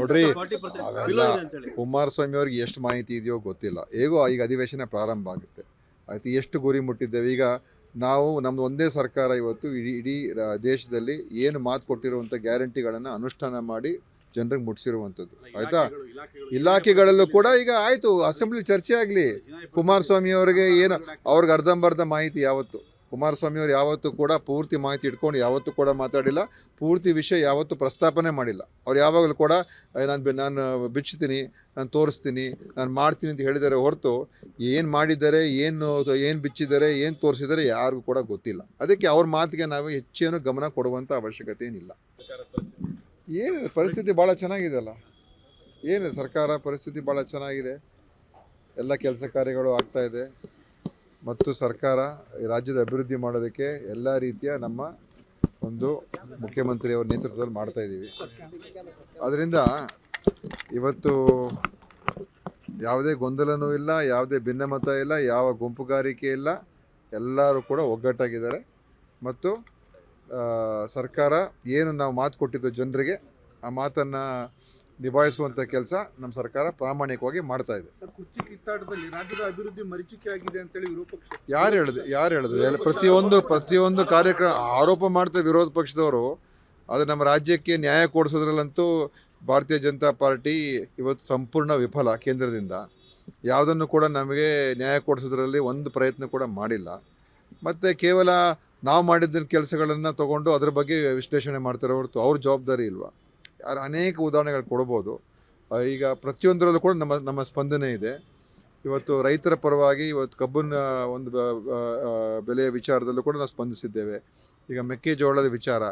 ನೋಡ್ರಿ, ಕುಮಾರಸ್ವಾಮಿ ಅವ್ರಿಗೆ ಎಷ್ಟು ಮಾಹಿತಿ ಇದೆಯೋ ಗೊತ್ತಿಲ್ಲ. ಹೇಗೋ ಈಗ ಅಧಿವೇಶನ ಪ್ರಾರಂಭ ಆಗುತ್ತೆ. ಆಯ್ತು ಎಷ್ಟು ಗುರಿ ಮುಟ್ಟಿದ್ದೇವೆ? ಈಗ ನಾವು ನಮ್ದು ಒಂದೇ ಸರ್ಕಾರ ಇವತ್ತು ಇಡೀ ಇಡೀ ದೇಶದಲ್ಲಿ ಏನು ಮಾತು ಕೊಟ್ಟಿರುವಂಥ ಗ್ಯಾರಂಟಿಗಳನ್ನು ಅನುಷ್ಠಾನ ಮಾಡಿ ಜನರಿಗೆ ಮುಟ್ಟಿಸಿರುವಂಥದ್ದು. ಆಯ್ತಾ? ಇಲಾಖೆಗಳಲ್ಲೂ ಕೂಡ ಈಗ ಆಯಿತು ಅಸೆಂಬ್ಲಿ ಚರ್ಚೆ ಆಗಲಿ. ಕುಮಾರಸ್ವಾಮಿ ಅವರಿಗೆ ಏನು ಅವ್ರಿಗೆ ಅರ್ಧಂಬರ್ಧ ಮಾಹಿತಿ ಯಾವತ್ತು? ಕುಮಾರಸ್ವಾಮಿ ಅವ್ರು ಯಾವತ್ತೂ ಕೂಡ ಪೂರ್ತಿ ಮಾಹಿತಿ ಇಟ್ಕೊಂಡು ಯಾವತ್ತೂ ಕೂಡ ಮಾತಾಡಿಲ್ಲ, ಪೂರ್ತಿ ವಿಷಯ ಯಾವತ್ತೂ ಪ್ರಸ್ತಾಪನೆ ಮಾಡಿಲ್ಲ. ಅವ್ರು ಯಾವಾಗಲೂ ಕೂಡ ನಾನು ನಾನು ಬಿಚ್ಚುತ್ತೀನಿ ನಾನು ತೋರಿಸ್ತೀನಿ, ನಾನು ಮಾಡ್ತೀನಿ ಅಂತ ಹೇಳಿದರೆ ಹೊರತು, ಏನು ಮಾಡಿದ್ದಾರೆ, ಏನು ಏನು ಬಿಚ್ಚಿದ್ದಾರೆ, ಏನು ತೋರಿಸಿದ್ದಾರೆ ಯಾರಿಗೂ ಕೂಡ ಗೊತ್ತಿಲ್ಲ. ಅದಕ್ಕೆ ಅವ್ರ ಮಾತಿಗೆ ನಾವು ಹೆಚ್ಚೇನು ಗಮನ ಕೊಡುವಂಥ ಅವಶ್ಯಕತೆ ಏನಿಲ್ಲ. ಏನು ಪರಿಸ್ಥಿತಿ ಭಾಳ ಚೆನ್ನಾಗಿದೆ ಅಲ್ಲ? ಏನು ಸರ್ಕಾರ? ಪರಿಸ್ಥಿತಿ ಭಾಳ ಚೆನ್ನಾಗಿದೆ? ಎಲ್ಲ ಕೆಲಸ ಕಾರ್ಯಗಳು ಆಗ್ತಾಯಿದೆ ಮತ್ತು ಸರ್ಕಾರ ಈ ರಾಜ್ಯದ ಅಭಿವೃದ್ಧಿ ಮಾಡೋದಕ್ಕೆ ಎಲ್ಲ ರೀತಿಯ ನಮ್ಮ ಒಂದು ಮುಖ್ಯಮಂತ್ರಿಯವರ ನೇತೃತ್ವದಲ್ಲಿ ಮಾಡ್ತಾ ಇದ್ದೀವಿ. ಅದರಿಂದ ಇವತ್ತು ಯಾವುದೇ ಗೊಂದಲನೂ ಇಲ್ಲ, ಯಾವುದೇ ಭಿನ್ನಮತ ಇಲ್ಲ, ಯಾವ ಗುಂಪುಗಾರಿಕೆ ಇಲ್ಲ, ಎಲ್ಲರೂ ಕೂಡ ಒಗ್ಗಟ್ಟಾಗಿದ್ದಾರೆ. ಮತ್ತು ಸರ್ಕಾರ ಏನು ನಾವು ಮಾತು ಕೊಟ್ಟಿದ್ದು ಜನರಿಗೆ, ಆ ಮಾತನ್ನು ನಿಭಾಯಿಸುವಂಥ ಕೆಲಸ ನಮ್ಮ ಸರ್ಕಾರ ಪ್ರಾಮಾಣಿಕವಾಗಿ ಮಾಡ್ತಾ ಇದೆ. ಕುರ್ಚಿ ಕಿತ್ತಾಟದಲ್ಲಿ ರಾಜ್ಯದ ಅಭಿವೃದ್ಧಿ ಮರೀಚಿಕೆ ಆಗಿದೆ ಅಂತೇಳಿ ವಿರೋಧ ಪಕ್ಷ ಯಾರು ಹೇಳಿದ್ರು ಯಾರು ಹೇಳಿದ್ರು ಎಲ್ಲ ಪ್ರತಿಯೊಂದು ಪ್ರತಿಯೊಂದು ಕಾರ್ಯಕ್ರಮ ಆರೋಪ ಮಾಡ್ತಾ ವಿರೋಧ ಪಕ್ಷದವರು ಅದು ನಮ್ಮ ರಾಜ್ಯಕ್ಕೆ ನ್ಯಾಯ ಕೊಡಿಸೋದ್ರಲ್ಲಂತೂ ಭಾರತೀಯ ಜನತಾ ಪಾರ್ಟಿ ಇವತ್ತು ಸಂಪೂರ್ಣ ವಿಫಲ ಕೇಂದ್ರದಿಂದ. ಯಾವುದನ್ನು ಕೂಡ ನಮಗೆ ನ್ಯಾಯ ಕೊಡಿಸೋದ್ರಲ್ಲಿ ಒಂದು ಪ್ರಯತ್ನ ಕೂಡ ಮಾಡಿಲ್ಲ. ಮತ್ತು ಕೇವಲ ನಾವು ಮಾಡಿದ್ದ ಕೆಲಸಗಳನ್ನು ತಗೊಂಡು ಅದ್ರ ಬಗ್ಗೆ ವಿಶ್ಲೇಷಣೆ ಮಾಡ್ತಾರೆ ಹೊರತು ಅವ್ರ ಜವಾಬ್ದಾರಿ ಇಲ್ವಾ? ಅನೇಕ ಉದಾಹರಣೆಗಳು ಕೊಡ್ಬೋದು. ಈಗ ಪ್ರತಿಯೊಂದರಲ್ಲೂ ಕೂಡ ನಮ್ಮ ನಮ್ಮ ಸ್ಪಂದನೆ ಇದೆ. ಇವತ್ತು ರೈತರ ಪರವಾಗಿ ಇವತ್ತು ಕಬ್ಬನ್ನ ಒಂದು ಬೆಲೆಯ ವಿಚಾರದಲ್ಲೂ ಕೂಡ ನಾವು ಸ್ಪಂದಿಸಿದ್ದೇವೆ. ಈಗ ಮೆಕ್ಕೆಜೋಳದ ವಿಚಾರ.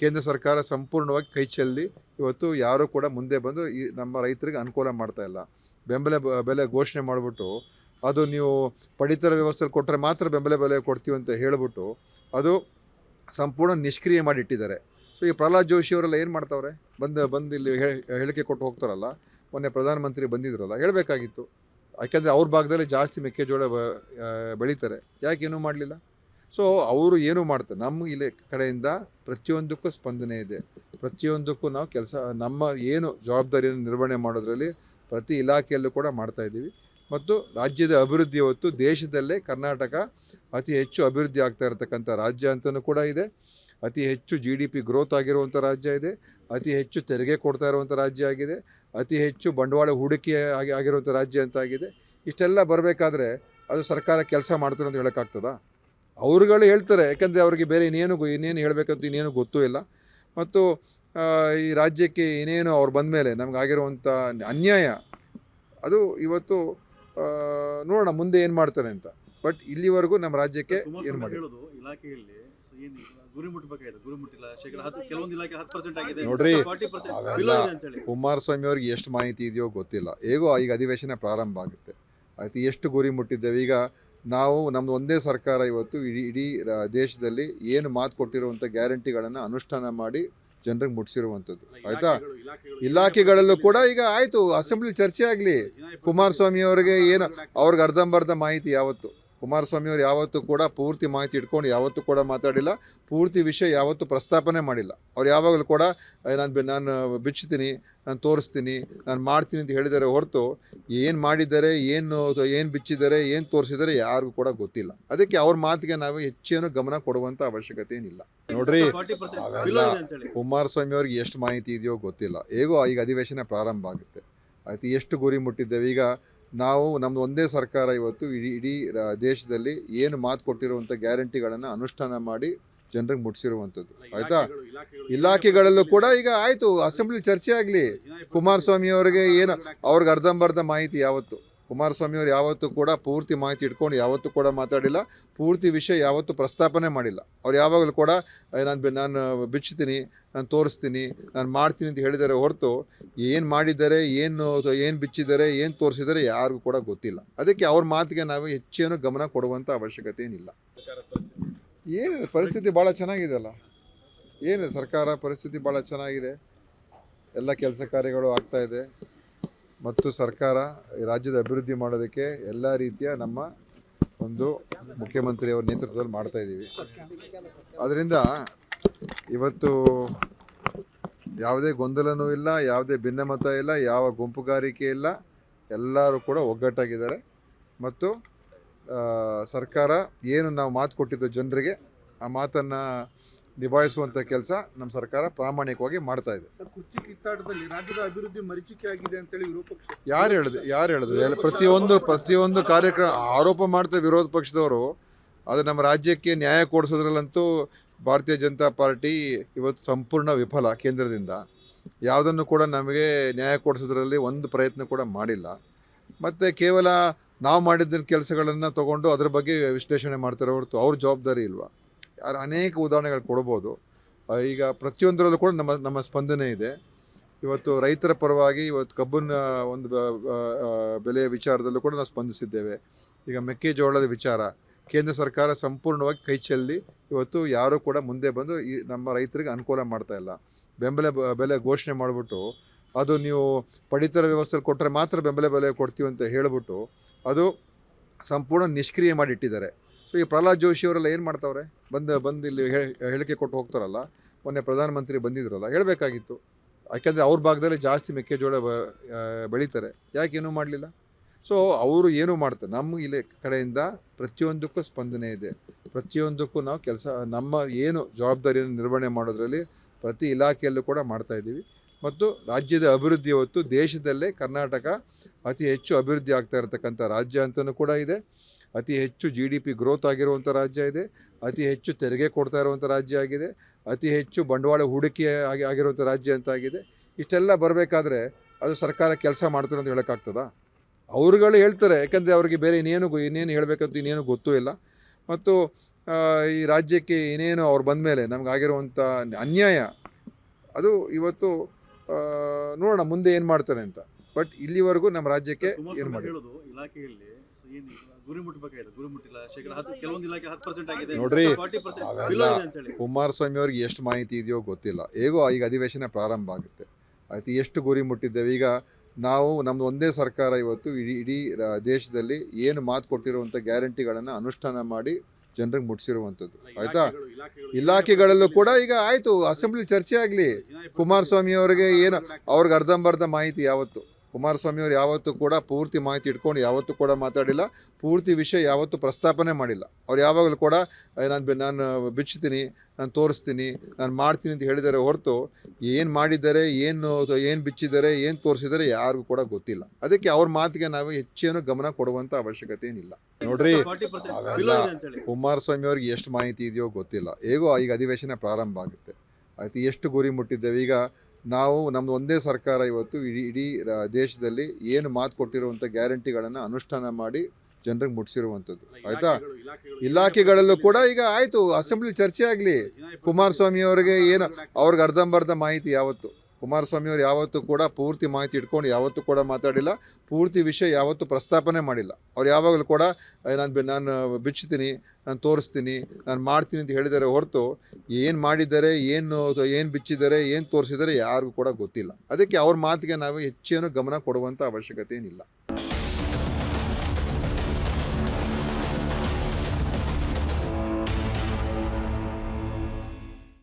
ಕೇಂದ್ರ ಸರ್ಕಾರ ಸಂಪೂರ್ಣವಾಗಿ ಕೈ ಚೆಲ್ಲಿ ಇವತ್ತು ಯಾರೂ ಕೂಡ ಮುಂದೆ ಬಂದು ಈ ನಮ್ಮ ರೈತರಿಗೆ ಅನುಕೂಲ ಮಾಡ್ತಾ ಇಲ್ಲ. ಬೆಂಬಲ, ಬೆಲೆ ಘೋಷಣೆ ಮಾಡಿಬಿಟ್ಟು ಅದು ನೀವು ಪಡಿತರ ವ್ಯವಸ್ಥೆಯಲ್ಲಿ ಕೊಟ್ಟರೆ ಮಾತ್ರ ಬೆಂಬಲ ಬೆಲೆ ಕೊಡ್ತೀವಿ ಅಂತ ಹೇಳಿಬಿಟ್ಟು ಅದು ಸಂಪೂರ್ಣ ನಿಷ್ಕ್ರಿಯ ಮಾಡಿಟ್ಟಿದ್ದಾರೆ. ಸೊ ಈ ಪ್ರಹ್ಲಾದ್ ಜೋಶಿ ಅವರೆಲ್ಲ ಏನು ಮಾಡ್ತಾವ್ರೆ? ಬಂದು ಬಂದು ಇಲ್ಲಿ ಹೇಳಿಕೆ ಕೊಟ್ಟು ಹೋಗ್ತಾರಲ್ಲ, ಮೊನ್ನೆ ಪ್ರಧಾನಮಂತ್ರಿ ಬಂದಿದ್ರಲ್ಲ, ಹೇಳಬೇಕಾಗಿತ್ತು. ಯಾಕೆಂದರೆ ಅವ್ರ ಭಾಗದಲ್ಲಿ ಜಾಸ್ತಿ ಮೆಕ್ಕೆಜೋಳ ಬೆಳೀತಾರೆ. ಯಾಕೆ ಏನೂ ಮಾಡಲಿಲ್ಲ? ಸೊ ಅವರು ಏನು ಮಾಡ್ತಾರೆ ನಮ್ಮ ಇಲ್ಲಿ ಕಡೆಯಿಂದ ಪ್ರತಿಯೊಂದಕ್ಕೂ ಸ್ಪಂದನೆ ಇದೆ. ಪ್ರತಿಯೊಂದಕ್ಕೂ ನಾವು ಕೆಲಸ, ನಮ್ಮ ಏನು ಜವಾಬ್ದಾರಿಯನ್ನು ನಿರ್ವಹಣೆ ಮಾಡೋದ್ರಲ್ಲಿ ಪ್ರತಿ ಇಲಾಖೆಯಲ್ಲೂ ಕೂಡ ಮಾಡ್ತಾ ಇದ್ದೀವಿ. ಮತ್ತು ರಾಜ್ಯದ ಅಭಿವೃದ್ಧಿ ಹೊತ್ತು ದೇಶದಲ್ಲೇ ಕರ್ನಾಟಕ ಅತಿ ಹೆಚ್ಚು ಅಭಿವೃದ್ಧಿ ಆಗ್ತಾ ಇರತಕ್ಕಂಥ ರಾಜ್ಯ ಅಂತಲೂ ಕೂಡ ಇದೆ. ಅತಿ ಹೆಚ್ಚು ಜಿ ಡಿ ಪಿ ಗ್ರೋತ್ ಆಗಿರುವಂಥ ರಾಜ್ಯ ಇದೆ. ಅತಿ ಹೆಚ್ಚು ತೆರಿಗೆ ಕೊಡ್ತಾ ಇರುವಂಥ ರಾಜ್ಯ ಆಗಿದೆ. ಅತಿ ಹೆಚ್ಚು ಬಂಡವಾಳ ಹೂಡಿಕೆ ಆಗಿ ಆಗಿರುವಂಥ ರಾಜ್ಯ ಅಂತ ಆಗಿದೆ. ಇಷ್ಟೆಲ್ಲ ಬರಬೇಕಾದ್ರೆ ಅದು ಸರ್ಕಾರ ಕೆಲಸ ಮಾಡ್ತಾರೆ ಅಂತ ಹೇಳೋಕ್ಕಾಗ್ತದಾ ಅವರುಗಳು ಹೇಳ್ತಾರೆ ಯಾಕಂದರೆ ಅವರಿಗೆ ಬೇರೆ ಇನ್ನೇನು ಇನ್ನೇನು ಹೇಳಬೇಕಂತ ಇನ್ನೇನು ಗೊತ್ತೂ ಇಲ್ಲ. ಮತ್ತು ಈ ರಾಜ್ಯಕ್ಕೆ ಇನ್ನೇನು ಅವ್ರು ಬಂದ ಮೇಲೆ ನಮ್ಗೆ ಆಗಿರುವಂಥ ಅನ್ಯಾಯ ಅದು ಇವತ್ತು ನೋಡೋಣ ಮುಂದೆ ಏನು ಮಾಡ್ತಾರೆ ಅಂತ. ಬಟ್ ಇಲ್ಲಿವರೆಗೂ ನಮ್ಮ ರಾಜ್ಯಕ್ಕೆ ಏನು ಮಾಡಿ ಇಲಾಖೆಯಲ್ಲಿ ಏನು ಗುರಿ ಮುಟ್ಟಬೇಕಾಗಿದೆ ಗುರಿ ಮುಟ್ಟಿಲ್ಲ. ಶೇಕಡ ಹತ್ತು ಕೆಲವೊಂದು ಇಲಾಖೆ ಹತ್ತು ಪರ್ಸೆಂಟ್ ಆಗಿದೆ. ನೋಡ್ರಿ, ಫಾರ್ಟಿ ಪರ್ಸೆಂಟ್ ಅವೆಲ್ಲ ಕುಮಾರಸ್ವಾಮಿ ಅವ್ರಿಗೆ ಎಷ್ಟು ಮಾಹಿತಿ ಇದೆಯೋ ಗೊತ್ತಿಲ್ಲ. ಹೇಗೋ ಈಗ ಅಧಿವೇಶನ ಪ್ರಾರಂಭ ಆಗುತ್ತೆ. ಆಯ್ತು ಎಷ್ಟು ಗುರಿ ಮುಟ್ಟಿದ್ದೇವೆ? ಈಗ ನಾವು ನಮ್ದು ಒಂದೇ ಸರ್ಕಾರ ಇವತ್ತು ಇಡೀ ಇಡೀ ದೇಶದಲ್ಲಿ ಏನು ಮಾತು ಕೊಟ್ಟಿರುವಂಥ ಗ್ಯಾರಂಟಿಗಳನ್ನು ಅನುಷ್ಠಾನ ಮಾಡಿ ಜನರಿಗೆ ಮುಟ್ಟಿಸಿರುವಂಥದ್ದು ಆಯಿತಾ? ಇಲಾಖೆಗಳಲ್ಲೂ ಕೂಡ ಈಗ ಆಯಿತು ಅಸೆಂಬ್ಲಿ ಚರ್ಚೆ ಆಗಲಿ. ಕುಮಾರಸ್ವಾಮಿ ಅವರಿಗೆ ಏನು ಅವ್ರಿಗೆ ಅರ್ಧಂಬರ್ಧ ಮಾಹಿತಿ ಯಾವತ್ತು? ಕುಮಾರಸ್ವಾಮಿ ಅವರು ಯಾವತ್ತೂ ಕೂಡ ಪೂರ್ತಿ ಮಾಹಿತಿ ಇಟ್ಕೊಂಡು ಯಾವತ್ತೂ ಕೂಡ ಮಾತಾಡಿಲ್ಲ ಪೂರ್ತಿ ವಿಷಯ ಯಾವತ್ತೂ ಪ್ರಸ್ತಾಪನೆ ಮಾಡಿಲ್ಲ. ಅವ್ರು ಯಾವಾಗಲೂ ಕೂಡ ನಾನು ನಾನು ಬಿಚ್ಚುತ್ತೀನಿ ನಾನು ತೋರಿಸ್ತೀನಿ ನಾನು ಮಾಡ್ತೀನಿ ಅಂತ ಹೇಳಿದರೆ ಹೊರತು ಏನು ಮಾಡಿದ್ದಾರೆ ಏನು ಏನು ಬಿಚ್ಚಿದ್ದಾರೆ ಏನು ತೋರಿಸಿದ್ದಾರೆ ಯಾರಿಗೂ ಕೂಡ ಗೊತ್ತಿಲ್ಲ. ಅದಕ್ಕೆ ಅವ್ರ ಮಾತಿಗೆ ನಾವು ಹೆಚ್ಚೇನು ಗಮನ ಕೊಡುವಂಥ ಅವಶ್ಯಕತೆ ಏನಿಲ್ಲ. ನೋಡ್ರಿ, ಅವೆಲ್ಲ ಕುಮಾರಸ್ವಾಮಿ ಅವ್ರಿಗೆ ಎಷ್ಟು ಮಾಹಿತಿ ಇದೆಯೋ ಗೊತ್ತಿಲ್ಲ. ಹೇಗೋ ಈಗ ಅಧಿವೇಶನ ಪ್ರಾರಂಭ ಆಗುತ್ತೆ. ಆಯ್ತು ಎಷ್ಟು ಗುರಿ ಮುಟ್ಟಿದ್ದೇವೆ? ಈಗ ನಾವು ನಮ್ಮದು ಒಂದೇ ಸರ್ಕಾರ ಇವತ್ತು ಇಡೀ ಇಡೀ ದೇಶದಲ್ಲಿ ಏನು ಮಾತು ಕೊಟ್ಟಿರುವಂಥ ಗ್ಯಾರಂಟಿಗಳನ್ನು ಅನುಷ್ಠಾನ ಮಾಡಿ ಜನರಿಗೆ ಮುಟ್ಟಿಸಿರುವಂಥದ್ದು ಆಯ್ತಾ? ಇಲಾಖೆಗಳಲ್ಲೂ ಕೂಡ ಈಗ ಆಯಿತು ಅಸೆಂಬ್ಲಿ ಚರ್ಚೆ ಆಗಲಿ. ಕುಮಾರಸ್ವಾಮಿ ಅವರಿಗೆ ಏನು ಅವ್ರಿಗೆ ಅರ್ಧಂಬರ್ಧ ಮಾಹಿತಿ ಯಾವತ್ತು? ಕುಮಾರಸ್ವಾಮಿ ಅವರು ಯಾವತ್ತೂ ಕೂಡ ಪೂರ್ತಿ ಮಾಹಿತಿ ಇಟ್ಕೊಂಡು ಯಾವತ್ತೂ ಕೂಡ ಮಾತಾಡಿಲ್ಲ. ಪೂರ್ತಿ ವಿಷಯ ಯಾವತ್ತೂ ಪ್ರಸ್ತಾಪನೆ ಮಾಡಿಲ್ಲ. ಅವ್ರು ಯಾವಾಗಲೂ ಕೂಡ ನಾನು ನಾನು ಬಿಚ್ಚುತ್ತೀನಿ ನಾನು ತೋರಿಸ್ತೀನಿ, ನಾನು ಮಾಡ್ತೀನಿ ಅಂತ ಹೇಳಿದ್ದಾರೆ ಹೊರತು ಏನು ಮಾಡಿದ್ದಾರೆ, ಏನು ಏನು ಬಿಚ್ಚಿದ್ದಾರೆ, ಏನು ತೋರಿಸಿದ್ದಾರೆ ಯಾರಿಗೂ ಕೂಡ ಗೊತ್ತಿಲ್ಲ. ಅದಕ್ಕೆ ಅವ್ರ ಮಾತಿಗೆ ನಾವು ಹೆಚ್ಚೇನು ಗಮನ ಕೊಡುವಂಥ ಅವಶ್ಯಕತೆ ಏನಿಲ್ಲ. ಏನು ಪರಿಸ್ಥಿತಿ ಭಾಳ ಚೆನ್ನಾಗಿದೆ ಅಲ್ಲ ಏನು ಸರ್ಕಾರ? ಪರಿಸ್ಥಿತಿ ಭಾಳ ಚೆನ್ನಾಗಿದೆ. ಎಲ್ಲ ಕೆಲಸ ಕಾರ್ಯಗಳು ಆಗ್ತಾಯಿದೆ ಮತ್ತು ಸರ್ಕಾರ ರಾಜ್ಯದ ಅಭಿವೃದ್ಧಿ ಮಾಡೋದಕ್ಕೆ ಎಲ್ಲ ರೀತಿಯ ನಮ್ಮ ಒಂದು ಮುಖ್ಯಮಂತ್ರಿಯವರ ನೇತೃತ್ವದಲ್ಲಿ ಮಾಡ್ತಾ ಇದ್ದೀವಿ. ಅದರಿಂದ ಇವತ್ತು ಯಾವುದೇ ಗೊಂದಲನೂ ಇಲ್ಲ, ಯಾವುದೇ ಭಿನ್ನಮತ ಇಲ್ಲ, ಯಾವ ಗುಂಪುಗಾರಿಕೆ ಇಲ್ಲ, ಎಲ್ಲರೂ ಕೂಡ ಒಗ್ಗಟ್ಟಾಗಿದ್ದಾರೆ. ಮತ್ತು ಸರ್ಕಾರ ಏನು ನಾವು ಮಾತು ಕೊಟ್ಟಿದ್ದು ಜನರಿಗೆ, ಆ ಮಾತನ್ನು ನಿಭಾಯಿಸುವಂಥ ಕೆಲಸ ನಮ್ಮ ಸರ್ಕಾರ ಪ್ರಾಮಾಣಿಕವಾಗಿ ಮಾಡ್ತಾ ಇದೆ. ಸರ್ ಕುರ್ಚಿ ಕಿತ್ತಾಟದಲ್ಲಿ ರಾಜ್ಯದ ಅಭಿವೃದ್ಧಿ ಮರೀಚಿಕೆ ಆಗಿದೆ ಅಂತೇಳಿ ವಿರೋಧ ಪಕ್ಷ. ಯಾರು ಹೇಳಿದ್ರು ಯಾರು ಹೇಳಿದ್ರು ಎಲ್ಲ ಪ್ರತಿಯೊಂದು ಪ್ರತಿಯೊಂದು ಕಾರ್ಯಕ್ರಮ ಆರೋಪ ಮಾಡ್ತಾ ವಿರೋಧ ಪಕ್ಷದವರು ಅದು ನಮ್ಮ ರಾಜ್ಯಕ್ಕೆ ನ್ಯಾಯ ಕೊಡಿಸೋದ್ರಲ್ಲಂತೂ ಭಾರತೀಯ ಜನತಾ ಪಾರ್ಟಿ ಇವತ್ತು ಸಂಪೂರ್ಣ ವಿಫಲ ಕೇಂದ್ರದಿಂದ. ಯಾವುದನ್ನು ಕೂಡ ನಮಗೆ ನ್ಯಾಯ ಕೊಡಿಸೋದ್ರಲ್ಲಿ ಒಂದು ಪ್ರಯತ್ನ ಕೂಡ ಮಾಡಿಲ್ಲ. ಮತ್ತು ಕೇವಲ ನಾವು ಮಾಡಿದ್ದ ಕೆಲಸಗಳನ್ನು ತಗೊಂಡು ಅದ್ರ ಬಗ್ಗೆ ವಿಶ್ಲೇಷಣೆ ಮಾಡ್ತಾರೆ ಹೊರತು ಅವ್ರ ಜವಾಬ್ದಾರಿ ಇಲ್ವಾ? ಅನೇಕ ಉದಾಹರಣೆಗಳು ಕೊಡ್ಬೋದು. ಈಗ ಪ್ರತಿಯೊಂದರಲ್ಲೂ ಕೂಡ ನಮ್ಮ ನಮ್ಮ ಸ್ಪಂದನೆ ಇದೆ. ಇವತ್ತು ರೈತರ ಪರವಾಗಿ ಇವತ್ತು ಕಬ್ಬನ್ನ ಒಂದು ಬೆಲೆಯ ವಿಚಾರದಲ್ಲೂ ಕೂಡ ನಾವು ಸ್ಪಂದಿಸಿದ್ದೇವೆ. ಈಗ ಮೆಕ್ಕೆಜೋಳದ ವಿಚಾರ. ಕೇಂದ್ರ ಸರ್ಕಾರ ಸಂಪೂರ್ಣವಾಗಿ ಕೈ ಚೆಲ್ಲಿ ಇವತ್ತು ಯಾರೂ ಕೂಡ ಮುಂದೆ ಬಂದು ಈ ನಮ್ಮ ರೈತರಿಗೆ ಅನುಕೂಲ ಮಾಡ್ತಾ ಇಲ್ಲ. ಬೆಂಬಲ, ಬೆಲೆ ಘೋಷಣೆ ಮಾಡಿಬಿಟ್ಟು ಅದು ನೀವು ಪಡಿತರ ವ್ಯವಸ್ಥೆಯಲ್ಲಿ ಕೊಟ್ಟರೆ ಮಾತ್ರ ಬೆಂಬಲ ಬೆಲೆ ಕೊಡ್ತೀವಿ ಅಂತ ಹೇಳಿಬಿಟ್ಟು ಅದು ಸಂಪೂರ್ಣ ನಿಷ್ಕ್ರಿಯ ಮಾಡಿ ಇಟ್ಟಿದ್ದಾರೆ. ಸೊ ಈ ಪ್ರಹ್ಲಾದ್ ಜೋಶಿ ಅವರೆಲ್ಲ ಏನು ಮಾಡ್ತಾವ್ರೆ? ಬಂದು ಬಂದು ಇಲ್ಲಿ ಹೇಳಿಕೆ ಕೊಟ್ಟು ಹೋಗ್ತಾರಲ್ಲ, ಮೊನ್ನೆ ಪ್ರಧಾನಮಂತ್ರಿ ಬಂದಿದ್ರಲ್ಲ, ಹೇಳಬೇಕಾಗಿತ್ತು. ಯಾಕೆಂದರೆ ಅವ್ರ ಭಾಗದಲ್ಲಿ ಜಾಸ್ತಿ ಮೆಕ್ಕೆಜೋಳ ಬೆಳೀತಾರೆ. ಯಾಕೆ ಏನೂ ಮಾಡಲಿಲ್ಲ? ಸೊ ಅವರು ಏನು ಮಾಡ್ತಾರೆ? ನಮ್ಮ ಇಲ್ಲಿ ಕಡೆಯಿಂದ ಪ್ರತಿಯೊಂದಕ್ಕೂ ಸ್ಪಂದನೆ ಇದೆ. ಪ್ರತಿಯೊಂದಕ್ಕೂ ನಾವು ಕೆಲಸ, ನಮ್ಮ ಏನು ಜವಾಬ್ದಾರಿಯನ್ನು ನಿರ್ವಹಣೆ ಮಾಡೋದರಲ್ಲಿ ಪ್ರತಿ ಇಲಾಖೆಯಲ್ಲೂ ಕೂಡ ಮಾಡ್ತಾ ಇದ್ದೀವಿ. ಮತ್ತು ರಾಜ್ಯದ ಅಭಿವೃದ್ಧಿ ಹೊತ್ತು ದೇಶದಲ್ಲೇ ಕರ್ನಾಟಕ ಅತಿ ಹೆಚ್ಚು ಅಭಿವೃದ್ಧಿ ಆಗ್ತಾ ಇರತಕ್ಕಂಥ ರಾಜ್ಯ ಅಂತಲೂ ಕೂಡ ಇದೆ. ಅತಿ ಹೆಚ್ಚು ಜಿ ಡಿ ಪಿ ಗ್ರೋತ್ ಆಗಿರುವಂಥ ರಾಜ್ಯ ಇದೆ. ಅತಿ ಹೆಚ್ಚು ತೆರಿಗೆ ಕೊಡ್ತಾ ಇರುವಂಥ ರಾಜ್ಯ ಆಗಿದೆ. ಅತಿ ಹೆಚ್ಚು ಬಂಡವಾಳ ಹೂಡಿಕೆ ಆಗಿ ಆಗಿರುವಂಥ ರಾಜ್ಯ ಅಂತ ಆಗಿದೆ. ಇಷ್ಟೆಲ್ಲ ಬರಬೇಕಾದ್ರೆ ಅದು ಸರ್ಕಾರ ಕೆಲಸ ಮಾಡ್ತಾರೆ ಅಂತ ಹೇಳೋಕ್ಕಾಗ್ತದ? ಅವರುಗಳು ಹೇಳ್ತಾರೆ ಯಾಕಂದರೆ ಅವರಿಗೆ ಬೇರೆ ಇನ್ನೇನು ಇನ್ನೇನು ಹೇಳಬೇಕಂತ ಇನ್ನೇನು ಗೊತ್ತೂ ಇಲ್ಲ. ಮತ್ತು ಈ ರಾಜ್ಯಕ್ಕೆ ಏನೇನು ಅವ್ರು ಬಂದ ಮೇಲೆ ನಮಗಾಗಿರುವಂಥ ಅನ್ಯಾಯ ಅದು ಇವತ್ತು ನೋಡೋಣ ಮುಂದೆ ಏನು ಮಾಡ್ತಾರೆ ಅಂತ. ಬಟ್ ಇಲ್ಲಿವರೆಗೂ ನಮ್ಮ ರಾಜ್ಯಕ್ಕೆ ಏನು ಮಾಡಿ ಇಲಾಖೆಯಲ್ಲಿ ನೋಡ್ರಿ, ಅವೆಲ್ಲ ಇದೆ ಅಂತ ಹೇಳಿ. ಕುಮಾರಸ್ವಾಮಿ ಅವ್ರಿಗೆ ಎಷ್ಟು ಮಾಹಿತಿ ಇದೆಯೋ ಗೊತ್ತಿಲ್ಲ. ಹೇಗೋ ಈಗ ಅಧಿವೇಶನ ಪ್ರಾರಂಭ ಆಗುತ್ತೆ. ಆಯ್ತು ಎಷ್ಟು ಗುರಿ ಮುಟ್ಟಿದ್ದೇವೆ? ಈಗ ನಾವು ನಮ್ದು ಒಂದೇ ಸರ್ಕಾರ ಇವತ್ತು ಇಡೀ ಇಡೀ ದೇಶದಲ್ಲಿ ಏನು ಮಾತು ಕೊಟ್ಟಿರುವಂಥ ಗ್ಯಾರಂಟಿಗಳನ್ನು ಅನುಷ್ಠಾನ ಮಾಡಿ ಜನರಿಗೆ ಮುಟ್ಟಿಸಿರುವಂಥದ್ದು ಆಯಿತಾ? ಇಲಾಖೆಗಳಲ್ಲೂ ಕೂಡ ಈಗ ಆಯಿತು ಅಸೆಂಬ್ಲಿ ಚರ್ಚೆ ಆಗಲಿ. ಕುಮಾರಸ್ವಾಮಿ ಅವರಿಗೆ ಏನು ಅವ್ರಿಗೆ ಅರ್ಧಂಬರ್ಧ ಮಾಹಿತಿ ಯಾವತ್ತು? ಕುಮಾರಸ್ವಾಮಿ ಅವರು ಯಾವತ್ತೂ ಕೂಡ ಪೂರ್ತಿ ಮಾಹಿತಿ ಇಟ್ಕೊಂಡು ಯಾವತ್ತೂ ಕೂಡ ಮಾತಾಡಿಲ್ಲ, ಪೂರ್ತಿ ವಿಷಯ ಯಾವತ್ತೂ ಪ್ರಸ್ತಾಪನೆ ಮಾಡಿಲ್ಲ. ಅವ್ರು ಯಾವಾಗಲೂ ಕೂಡ ನಾನು ನಾನು ಬಿಚ್ಚುತ್ತೀನಿ ನಾನು ತೋರಿಸ್ತೀನಿ, ನಾನು ಮಾಡ್ತೀನಿ ಅಂತ ಹೇಳಿದರೆ ಹೊರತು ಏನು ಮಾಡಿದ್ದಾರೆ, ಏನು ಏನು ಬಿಚ್ಚಿದ್ದಾರೆ, ಏನು ತೋರಿಸಿದ್ದಾರೆ ಯಾರಿಗೂ ಕೂಡ ಗೊತ್ತಿಲ್ಲ. ಅದಕ್ಕೆ ಅವ್ರ ಮಾತಿಗೆ ನಾವು ಹೆಚ್ಚೇನು ಗಮನ ಕೊಡುವಂಥ ಅವಶ್ಯಕತೆ ಏನಿಲ್ಲ. ನೋಡ್ರಿ ಅವೆಲ್ಲ ಕುಮಾರಸ್ವಾಮಿ ಅವ್ರಿಗೆ ಎಷ್ಟು ಮಾಹಿತಿ ಇದೆಯೋ ಗೊತ್ತಿಲ್ಲ. ಹೇಗೋ ಈಗ ಅಧಿವೇಶನ ಪ್ರಾರಂಭ ಆಗುತ್ತೆ. ಆಯ್ತು, ಎಷ್ಟು ಗುರಿ ಮುಟ್ಟಿದ್ದೇವೆ? ಈಗ ನಾವು ನಮ್ಮದು ಒಂದೇ ಸರ್ಕಾರ ಇವತ್ತು ಇಡೀ ಇಡೀ ದೇಶದಲ್ಲಿ ಏನು ಮಾತು ಕೊಟ್ಟಿರುವಂಥ ಗ್ಯಾರಂಟಿಗಳನ್ನು ಅನುಷ್ಠಾನ ಮಾಡಿ ಜನರಿಗೆ ಮುಟ್ಟಿಸಿರುವಂಥದ್ದು ಆಯಿತಾ? ಇಲಾಖೆಗಳಲ್ಲೂ ಕೂಡ ಈಗ ಆಯಿತು ಅಸೆಂಬ್ಲಿ ಚರ್ಚೆ ಆಗಲಿ. ಕುಮಾರಸ್ವಾಮಿ ಅವರಿಗೆ ಏನು ಅವ್ರಿಗೆ ಅರ್ಧಂಬರ್ಧ ಮಾಹಿತಿ ಯಾವತ್ತು? ಕುಮಾರಸ್ವಾಮಿ ಅವರು ಯಾವತ್ತೂ ಕೂಡ ಪೂರ್ತಿ ಮಾಹಿತಿ ಇಟ್ಕೊಂಡು ಯಾವತ್ತೂ ಕೂಡ ಮಾತಾಡಿಲ್ಲ, ಪೂರ್ತಿ ವಿಷಯ ಯಾವತ್ತೂ ಪ್ರಸ್ತಾಪನೆ ಮಾಡಿಲ್ಲ. ಅವ್ರು ಯಾವಾಗಲೂ ಕೂಡ ನಾನು ನಾನು ಬಿಚ್ಚುತ್ತೀನಿ ನಾನು ತೋರಿಸ್ತೀನಿ, ನಾನು ಮಾಡ್ತೀನಿ ಅಂತ ಹೇಳಿದ್ದಾರೆ ಹೊರತು ಏನು ಮಾಡಿದ್ದಾರೆ, ಏನು ಏನು ಬಿಚ್ಚಿದ್ದಾರೆ, ಏನು ತೋರಿಸಿದ್ದಾರೆ ಯಾರಿಗೂ ಕೂಡ ಗೊತ್ತಿಲ್ಲ. ಅದಕ್ಕೆ ಅವ್ರ ಮಾತಿಗೆ ನಾವು ಹೆಚ್ಚೇನು ಗಮನ ಕೊಡುವಂಥ ಅವಶ್ಯಕತೆ ಏನಿಲ್ಲ.